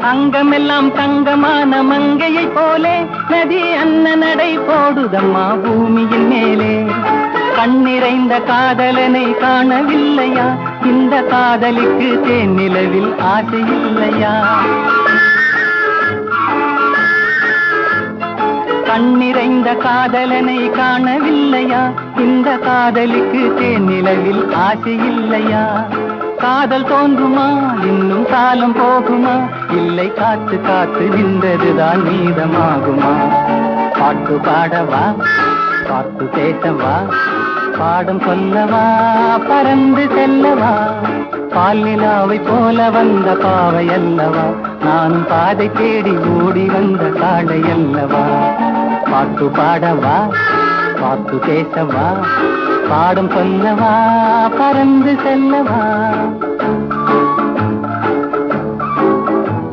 அங்கமெல்லாம் தங்கமான மங்கையை போலே நதி அன்ன நடை போடுதம்மா பூமியின் மேலே. கண்ணிறைந்த காதலனை காணவில்லையா? இந்த காதலிக்கு தேன் நிலவில் ஆசை இல்லையா? கண்ணிறைந்த காதலனை காணவில்லையா? இந்த காதலுக்கு தேன் நிலவில் ஆசை இல்லையா? காதல் தோன்றுமா? இன்னும் காலம் போகுமா? இல்லை காத்து காத்து நின்றதுதான் மீதமாகுமா? பாட்டு பாடவா? பாட்டு பேசவா பாடம் சொல்லவா? பறந்து செல்லவா? பால்நிலாவை போல வந்த பாவை அல்லவா? நானும் பாதை தேடி ஓடி வந்த காடை அல்லவா? பாட்டு பாடவா? பாட்டு பேசவா பாடம் சொல்லவா? பறந்து செல்லவா?